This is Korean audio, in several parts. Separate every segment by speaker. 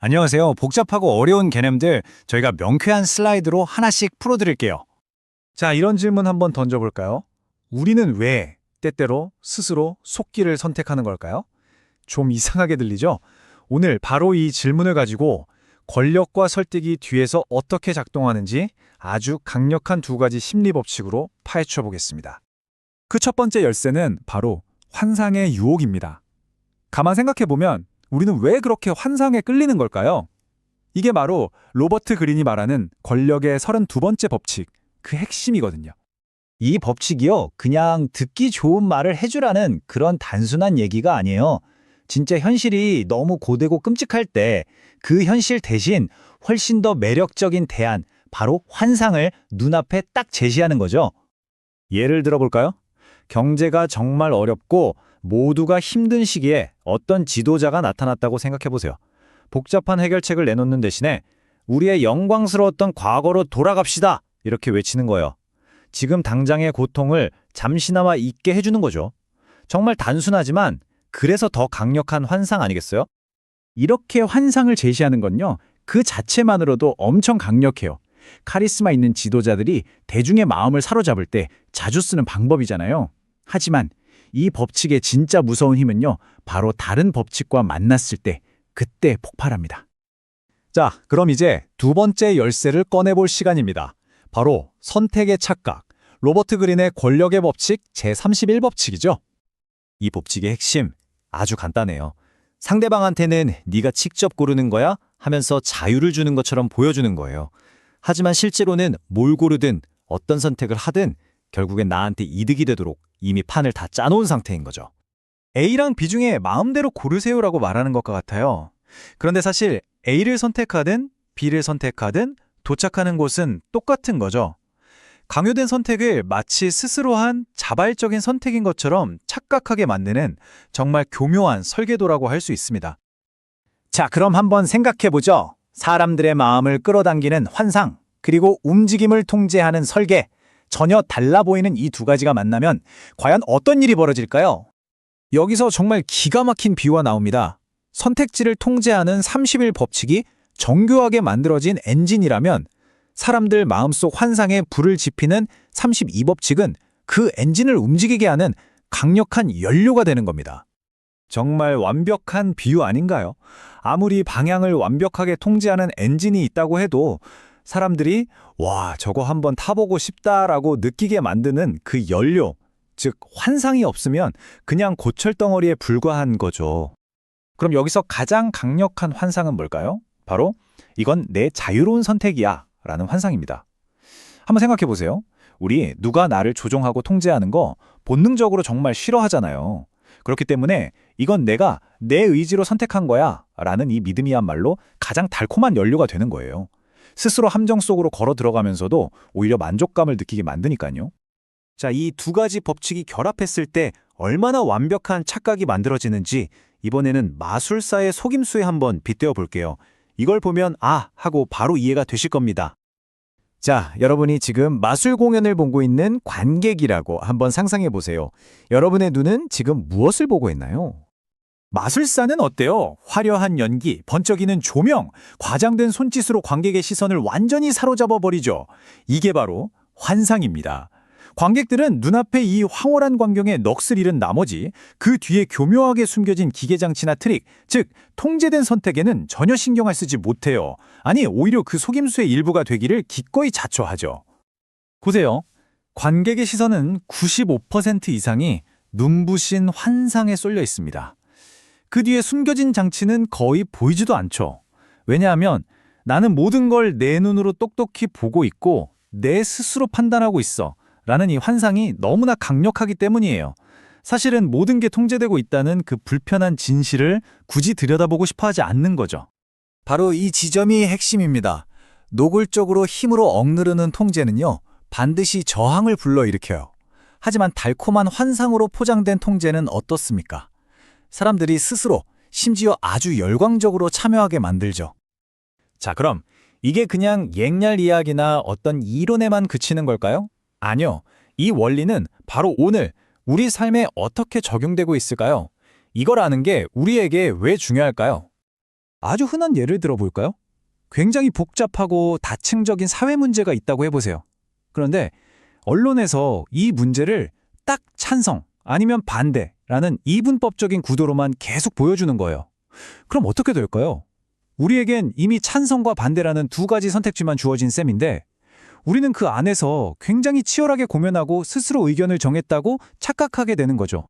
Speaker 1: 안녕하세요. 복잡하고 어려운 개념들 저희가 명쾌한 슬라이드로 하나씩 풀어드릴게요.
Speaker 2: 자, 이런 질문 한번 던져볼까요? 우리는 왜 때때로 스스로 속기를 선택하는 걸까요? 좀 이상하게 들리죠? 오늘 바로 이 질문을 가지고 권력과 설득이 뒤에서 어떻게 작동하는지 아주 강력한 두 가지 심리 법칙으로 파헤쳐 보겠습니다. 그 첫 번째 열쇠는 바로 환상의 유혹입니다. 가만 생각해 보면 우리는 왜 그렇게 환상에 끌리는 걸까요? 이게 바로 로버트 그린이 말하는 권력의 32번째 법칙, 그 핵심이거든요.
Speaker 1: 이 법칙이요. 그냥 듣기 좋은 말을 해주라는 그런 단순한 얘기가 아니에요. 진짜 현실이 너무 고되고 끔찍할 때 그 현실 대신 훨씬 더 매력적인 대안, 바로 환상을 눈앞에 딱 제시하는 거죠. 예를 들어볼까요? 경제가 정말 어렵고 모두가 힘든 시기에 어떤 지도자가 나타났다고 생각해 보세요. 복잡한 해결책을 내놓는 대신에 우리의 영광스러웠던 과거로 돌아갑시다! 이렇게 외치는 거예요. 지금 당장의 고통을 잠시나마 잊게 해주는 거죠. 정말 단순하지만 그래서 더 강력한 환상 아니겠어요? 이렇게 환상을 제시하는 건요, 그 자체만으로도 엄청 강력해요. 카리스마 있는 지도자들이 대중의 마음을 사로잡을 때 자주 쓰는 방법이잖아요. 하지만 이 법칙의 진짜 무서운 힘은요, 바로 다른 법칙과 만났을 때, 그때 폭발합니다. 자, 그럼 이제 두 번째 열쇠를 꺼내볼 시간입니다. 바로 선택의 착각, 로버트 그린의 권력의 법칙 제31법칙이죠. 이 법칙의 핵심 아주 간단해요. 상대방한테는 네가 직접 고르는 거야 하면서 자유를 주는 것처럼 보여주는 거예요. 하지만 실제로는 뭘 고르든 어떤 선택을 하든 결국엔 나한테 이득이 되도록 이미 판을 다 짜놓은 상태인 거죠.
Speaker 2: A랑 B 중에 마음대로 고르세요라고 말하는 것과 같아요. 그런데 사실 A를 선택하든 B를 선택하든 도착하는 곳은 똑같은 거죠. 강요된 선택을 마치 스스로 한 자발적인 선택인 것처럼 착각하게 만드는 정말 교묘한 설계도라고 할 수 있습니다.
Speaker 1: 자, 그럼 한번 생각해보죠. 사람들의 마음을 끌어당기는 환상, 그리고 움직임을 통제하는 설계. 전혀 달라 보이는 이 두 가지가 만나면 과연 어떤 일이 벌어질까요?
Speaker 2: 여기서 정말 기가 막힌 비유가 나옵니다. 선택지를 통제하는 30일 법칙이 정교하게 만들어진 엔진이라면 사람들 마음속 환상에 불을 지피는 32법칙은 그 엔진을 움직이게 하는 강력한 연료가 되는 겁니다. 정말 완벽한 비유 아닌가요? 아무리 방향을 완벽하게 통제하는 엔진이 있다고 해도 사람들이 와, 저거 한번 타보고 싶다라고 느끼게 만드는 그 연료, 즉 환상이 없으면 그냥 고철 덩어리에 불과한 거죠. 그럼 여기서 가장 강력한 환상은 뭘까요? 바로 이건 내 자유로운 선택이야 라는 환상입니다. 한번 생각해 보세요. 우리 누가 나를 조종하고 통제하는 거 본능적으로 정말 싫어하잖아요. 그렇기 때문에 이건 내가 내 의지로 선택한 거야 라는 이 믿음이야말로 가장 달콤한 연료가 되는 거예요. 스스로 함정 속으로 걸어 들어가면서도 오히려 만족감을 느끼게 만드니까요. 자, 이 두 가지 법칙이 결합했을 때 얼마나 완벽한 착각이 만들어지는지 이번에는 마술사의 속임수에 한번 빗대어 볼게요. 이걸 보면 아 하고 바로 이해가 되실 겁니다. 자, 여러분이 지금 마술 공연을 보고 있는 관객이라고 한번 상상해 보세요. 여러분의 눈은 지금 무엇을 보고 있나요? 마술사는 어때요? 화려한 연기, 번쩍이는 조명, 과장된 손짓으로 관객의 시선을 완전히 사로잡아 버리죠. 이게 바로 환상입니다. 관객들은 눈앞에 이 황홀한 광경에 넋을 잃은 나머지 그 뒤에 교묘하게 숨겨진 기계장치나 트릭, 즉 통제된 선택에는 전혀 신경을 쓰지 못해요. 아니 오히려 그 속임수의 일부가 되기를 기꺼이 자초하죠. 보세요. 관객의 시선은 95% 이상이 눈부신 환상에 쏠려 있습니다. 그 뒤에 숨겨진 장치는 거의 보이지도 않죠. 왜냐하면 나는 모든 걸 내 눈으로 똑똑히 보고 있고 내 스스로 판단하고 있어. 라는 이 환상이 너무나 강력하기 때문이에요. 사실은 모든 게 통제되고 있다는 그 불편한 진실을 굳이 들여다보고 싶어 하지 않는 거죠. 바로 이 지점이 핵심입니다. 노골적으로 힘으로 억누르는 통제는요, 반드시 저항을 불러일으켜요. 하지만 달콤한 환상으로 포장된 통제는 어떻습니까? 사람들이 스스로 심지어 아주 열광적으로 참여하게 만들죠. 자, 그럼 이게 그냥 옛날 이야기나 어떤 이론에만 그치는 걸까요? 아니요. 이 원리는 바로 오늘 우리 삶에 어떻게 적용되고 있을까요? 이걸 아는 게 우리에게 왜 중요할까요? 아주 흔한 예를 들어볼까요? 굉장히 복잡하고 다층적인 사회 문제가 있다고 해보세요. 그런데 언론에서 이 문제를 딱 찬성 아니면 반대 라는 이분법적인 구도로만 계속 보여주는 거예요. 그럼 어떻게 될까요? 우리에겐 이미 찬성과 반대라는 두 가지 선택지만 주어진 셈인데 우리는 그 안에서 굉장히 치열하게 고민하고 스스로 의견을 정했다고 착각하게 되는 거죠.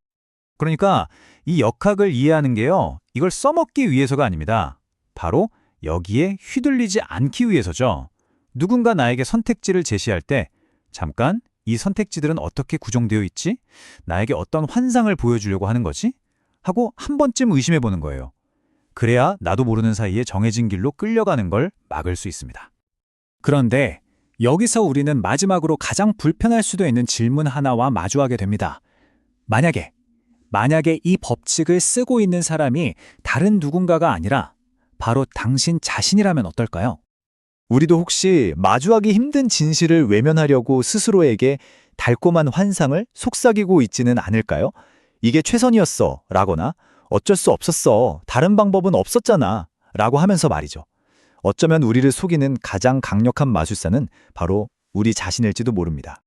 Speaker 1: 그러니까 이 역학을 이해하는 게요. 이걸 써먹기 위해서가 아닙니다. 바로 여기에 휘둘리지 않기 위해서죠. 누군가 나에게 선택지를 제시할 때 잠깐 이 선택지들은 어떻게 구성되어 있지? 나에게 어떤 환상을 보여주려고 하는 거지? 하고 한 번쯤 의심해 보는 거예요. 그래야 나도 모르는 사이에 정해진 길로 끌려가는 걸 막을 수 있습니다.
Speaker 2: 그런데 여기서 우리는 마지막으로 가장 불편할 수도 있는 질문 하나와 마주하게 됩니다. 만약에, 만약에 이 법칙을 쓰고 있는 사람이 다른 누군가가 아니라 바로 당신 자신이라면 어떨까요?
Speaker 1: 우리도 혹시 마주하기 힘든 진실을 외면하려고 스스로에게 달콤한 환상을 속삭이고 있지는 않을까요? 이게 최선이었어 라거나 어쩔 수 없었어 다른 방법은 없었잖아 라고 하면서 말이죠. 어쩌면 우리를 속이는 가장 강력한 마술사는 바로 우리 자신일지도 모릅니다.